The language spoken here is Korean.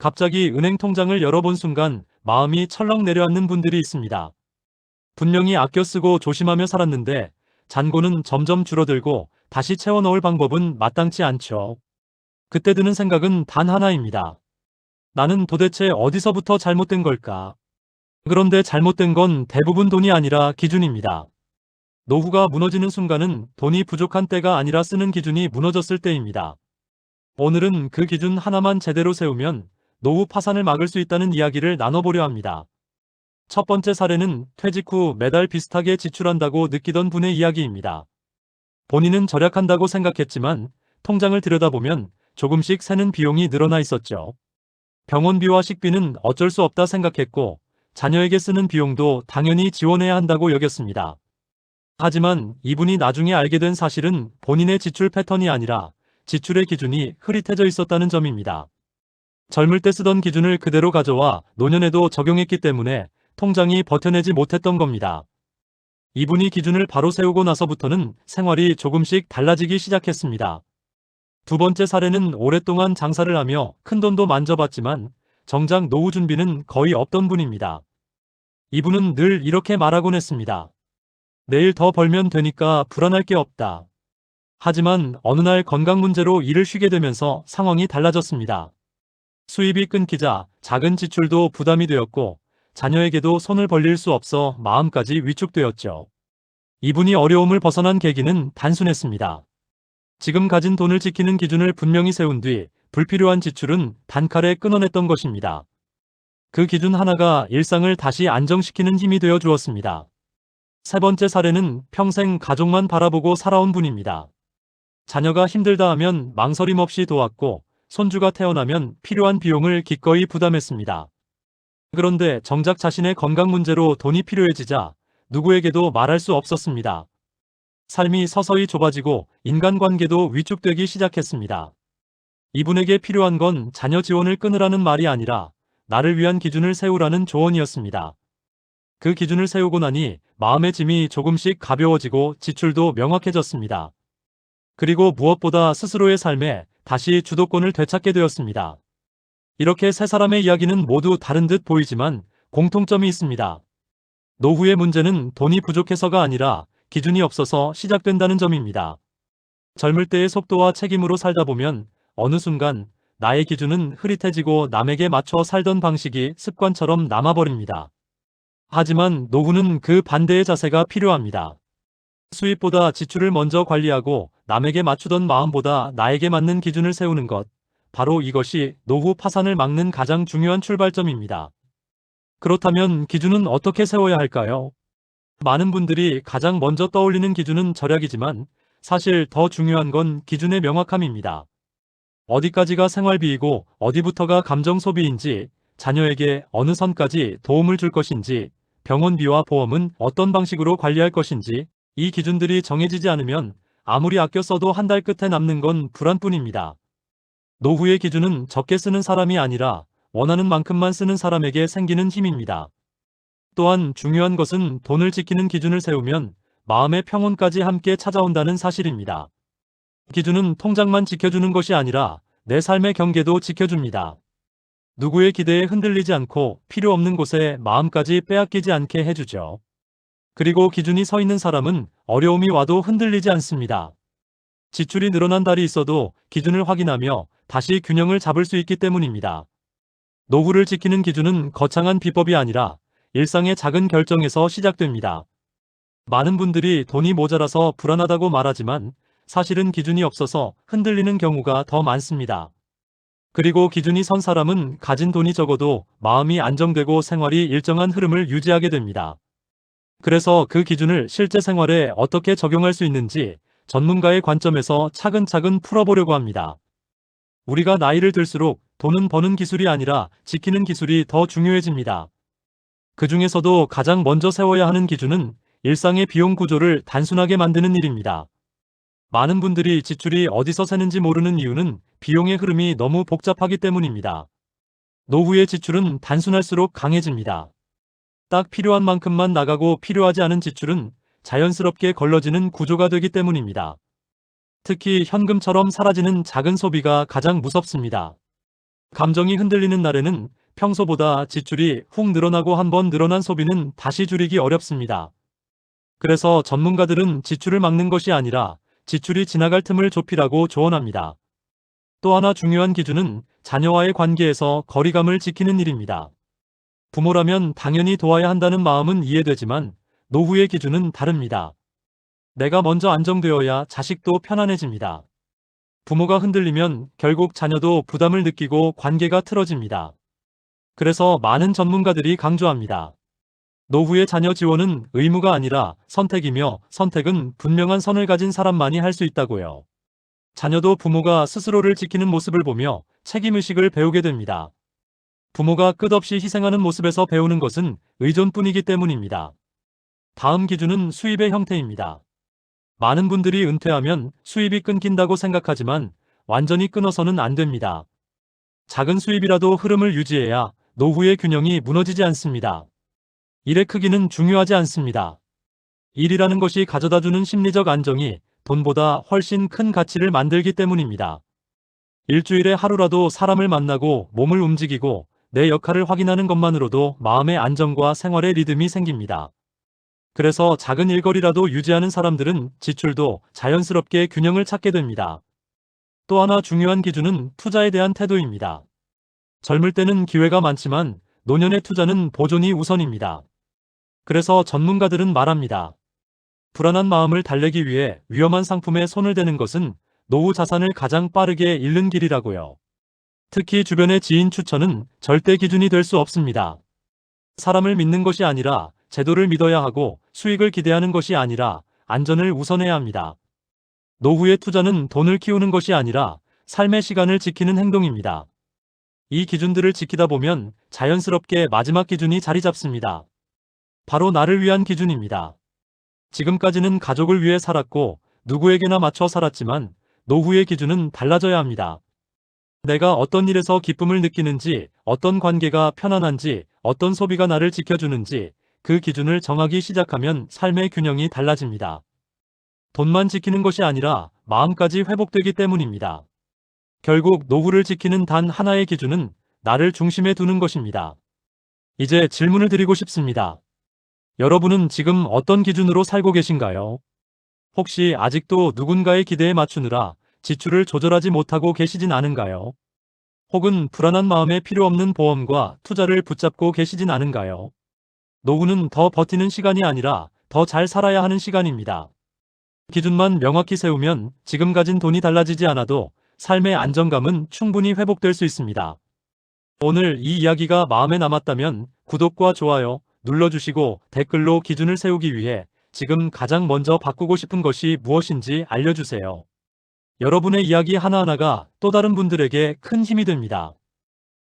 갑자기 은행 통장을 열어본 순간 마음이 철렁 내려앉는 분들이 있습니다. 분명히 아껴 쓰고 조심하며 살았는데 잔고는 점점 줄어들고 다시 채워 넣을 방법은 마땅치 않죠. 그때 드는 생각은 단 하나입니다. 나는 도대체 어디서부터 잘못된 걸까? 그런데 잘못된 건 대부분 돈이 아니라 기준입니다. 노후가 무너지는 순간은 돈이 부족한 때가 아니라 쓰는 기준이 무너졌을 때입니다. 오늘은 그 기준 하나만 제대로 세우면 노후 파산을 막을 수 있다는 이야기를 나눠보려 합니다. 첫 번째 사례는 퇴직 후 매달 비슷하게 지출한다고 느끼던 분의 이야기입니다. 본인은 절약한다고 생각했지만 통장을 들여다보면 조금씩 새는 비용이 늘어나 있었죠. 병원비와 식비는 어쩔 수 없다 생각했고 자녀에게 쓰는 비용도 당연히 지원해야 한다고 여겼습니다. 하지만 이분이 나중에 알게 된 사실은 본인의 지출 패턴이 아니라 지출의 기준이 흐릿해져 있었다는 점입니다. 젊을 때 쓰던 기준을 그대로 가져와 노년에도 적용했기 때문에 통장이 버텨내지 못했던 겁니다. 이분이 기준을 바로 세우고 나서부터는 생활이 조금씩 달라지기 시작했습니다. 두 번째 사례는 오랫동안 장사를 하며 큰돈도 만져봤지만 정작 노후 준비는 거의 없던 분입니다. 이분은 늘 이렇게 말하곤 했습니다. 내일 더 벌면 되니까 불안할 게 없다. 하지만 어느 날 건강 문제로 일을 쉬게 되면서 상황이 달라졌습니다. 수입이 끊기자 작은 지출도 부담이 되었고 자녀에게도 손을 벌릴 수 없어 마음까지 위축되었죠. 이분이 어려움을 벗어난 계기는 단순했습니다. 지금 가진 돈을 지키는 기준을 분명히 세운 뒤 불필요한 지출은 단칼에 끊어냈던 것입니다. 그 기준 하나가 일상을 다시 안정시키는 힘이 되어 주었습니다. 세 번째 사례는 평생 가족만 바라보고 살아온 분입니다. 자녀가 힘들다 하면 망설임 없이 도왔고 손주가 태어나면 필요한 비용을 기꺼이 부담했습니다. 그런데 정작 자신의 건강 문제로 돈이 필요해지자 누구에게도 말할 수 없었습니다. 삶이 서서히 좁아지고 인간관계도 위축되기 시작했습니다. 이분에게 필요한 건 자녀 지원을 끊으라는 말이 아니라 나를 위한 기준을 세우라는 조언이었습니다. 그 기준을 세우고 나니 마음의 짐이 조금씩 가벼워지고 지출도 명확해졌습니다. 그리고 무엇보다 스스로의 삶에 다시 주도권을 되찾게 되었습니다. 이렇게 세 사람의 이야기는 모두 다른 듯 보이지만 공통점이 있습니다. 노후의 문제는 돈이 부족해서가 아니라 기준이 없어서 시작된다는 점입니다. 젊을 때의 속도와 책임으로 살다 보면 어느 순간 나의 기준은 흐릿해지고 남에게 맞춰 살던 방식이 습관처럼 남아버립니다. 하지만 노후는 그 반대의 자세가 필요합니다. 수입보다 지출을 먼저 관리하고 남에게 맞추던 마음보다 나에게 맞는 기준을 세우는 것. 바로 이것이 노후 파산을 막는 가장 중요한 출발점입니다. 그렇다면 기준은 어떻게 세워야 할까요? 많은 분들이 가장 먼저 떠올리는 기준은 절약이지만 사실 더 중요한 건 기준의 명확함입니다. 어디까지가 생활비이고 어디부터가 감정 소비인지, 자녀에게 어느 선까지 도움을 줄 것인지, 병원비와 보험은 어떤 방식으로 관리할 것인지, 이 기준들이 정해지지 않으면 아무리 아껴 써도 한 달 끝에 남는 건 불안뿐입니다. 노후의 기준은 적게 쓰는 사람이 아니라 원하는 만큼만 쓰는 사람에게 생기는 힘입니다. 또한 중요한 것은 돈을 지키는 기준을 세우면 마음의 평온까지 함께 찾아온다는 사실입니다. 기준은 통장만 지켜주는 것이 아니라 내 삶의 경계도 지켜줍니다. 누구의 기대에 흔들리지 않고 필요 없는 곳에 마음까지 빼앗기지 않게 해주죠. 그리고 기준이 서 있는 사람은 어려움이 와도 흔들리지 않습니다. 지출이 늘어난 달이 있어도 기준을 확인하며 다시 균형을 잡을 수 있기 때문입니다. 노후를 지키는 기준은 거창한 비법이 아니라 일상의 작은 결정에서 시작됩니다. 많은 분들이 돈이 모자라서 불안하다고 말하지만 사실은 기준이 없어서 흔들리는 경우가 더 많습니다. 그리고 기준이 선 사람은 가진 돈이 적어도 마음이 안정되고 생활이 일정한 흐름을 유지하게 됩니다. 그래서 그 기준을 실제 생활에 어떻게 적용할 수 있는지 전문가의 관점에서 차근차근 풀어보려고 합니다. 우리가 나이를 들수록 돈은 버는 기술이 아니라 지키는 기술이 더 중요해집니다. 그 중에서도 가장 먼저 세워야 하는 기준은 일상의 비용 구조를 단순하게 만드는 일입니다. 많은 분들이 지출이 어디서 새는지 모르는 이유는 비용의 흐름이 너무 복잡하기 때문입니다. 노후의 지출은 단순할수록 강해집니다. 딱 필요한 만큼만 나가고 필요하지 않은 지출은 자연스럽게 걸러지는 구조가 되기 때문입니다. 특히 현금처럼 사라지는 작은 소비가 가장 무섭습니다. 감정이 흔들리는 날에는 평소보다 지출이 훅 늘어나고 한번 늘어난 소비는 다시 줄이기 어렵습니다. 그래서 전문가들은 지출을 막는 것이 아니라 지출이 지나갈 틈을 좁히라고 조언합니다. 또 하나 중요한 기준은 자녀와의 관계에서 거리감을 지키는 일입니다. 부모라면 당연히 도와야 한다는 마음은 이해되지만 노후의 기준은 다릅니다. 내가 먼저 안정되어야 자식도 편안해집니다. 부모가 흔들리면 결국 자녀도 부담을 느끼고 관계가 틀어집니다. 그래서 많은 전문가들이 강조합니다. 노후의 자녀 지원은 의무가 아니라 선택이며 선택은 분명한 선을 가진 사람만이 할 수 있다고요. 자녀도 부모가 스스로를 지키는 모습을 보며 책임의식을 배우게 됩니다. 부모가 끝없이 희생하는 모습에서 배우는 것은 의존뿐이기 때문입니다. 다음 기준은 수입의 형태입니다. 많은 분들이 은퇴하면 수입이 끊긴다고 생각하지만 완전히 끊어서는 안 됩니다. 작은 수입이라도 흐름을 유지해야 노후의 균형이 무너지지 않습니다. 일의 크기는 중요하지 않습니다. 일이라는 것이 가져다주는 심리적 안정이 돈보다 훨씬 큰 가치를 만들기 때문입니다. 일주일에 하루라도 사람을 만나고 몸을 움직이고 내 역할을 확인하는 것만으로도 마음의 안정과 생활의 리듬이 생깁니다. 그래서 작은 일거리라도 유지하는 사람들은 지출도 자연스럽게 균형을 찾게 됩니다. 또 하나 중요한 기준은 투자에 대한 태도입니다. 젊을 때는 기회가 많지만 노년의 투자는 보존이 우선입니다. 그래서 전문가들은 말합니다. 불안한 마음을 달래기 위해 위험한 상품에 손을 대는 것은 노후 자산을 가장 빠르게 잃는 길이라고요. 특히 주변의 지인 추천은 절대 기준이 될 수 없습니다. 사람을 믿는 것이 아니라 제도를 믿어야 하고 수익을 기대하는 것이 아니라 안전을 우선해야 합니다. 노후의 투자는 돈을 키우는 것이 아니라 삶의 시간을 지키는 행동입니다. 이 기준들을 지키다 보면 자연스럽게 마지막 기준이 자리 잡습니다. 바로 나를 위한 기준입니다. 지금까지는 가족을 위해 살았고 누구에게나 맞춰 살았지만 노후의 기준은 달라져야 합니다. 내가 어떤 일에서 기쁨을 느끼는지, 어떤 관계가 편안한지, 어떤 소비가 나를 지켜주는지 그 기준을 정하기 시작하면 삶의 균형이 달라집니다. 돈만 지키는 것이 아니라 마음까지 회복되기 때문입니다. 결국 노후를 지키는 단 하나의 기준은 나를 중심에 두는 것입니다. 이제 질문을 드리고 싶습니다. 여러분은 지금 어떤 기준으로 살고 계신가요? 혹시 아직도 누군가의 기대에 맞추느라 지출을 조절하지 못하고 계시진 않은가요? 혹은 불안한 마음에 필요 없는 보험과 투자를 붙잡고 계시진 않은가요? 노후는 더 버티는 시간이 아니라 더 잘 살아야 하는 시간입니다. 기준만 명확히 세우면 지금 가진 돈이 달라지지 않아도 삶의 안정감은 충분히 회복될 수 있습니다. 오늘 이 이야기가 마음에 남았다면 구독과 좋아요 눌러주시고 댓글로 기준을 세우기 위해 지금 가장 먼저 바꾸고 싶은 것이 무엇인지 알려주세요. 여러분의 이야기 하나하나가 또 다른 분들에게 큰 힘이 됩니다.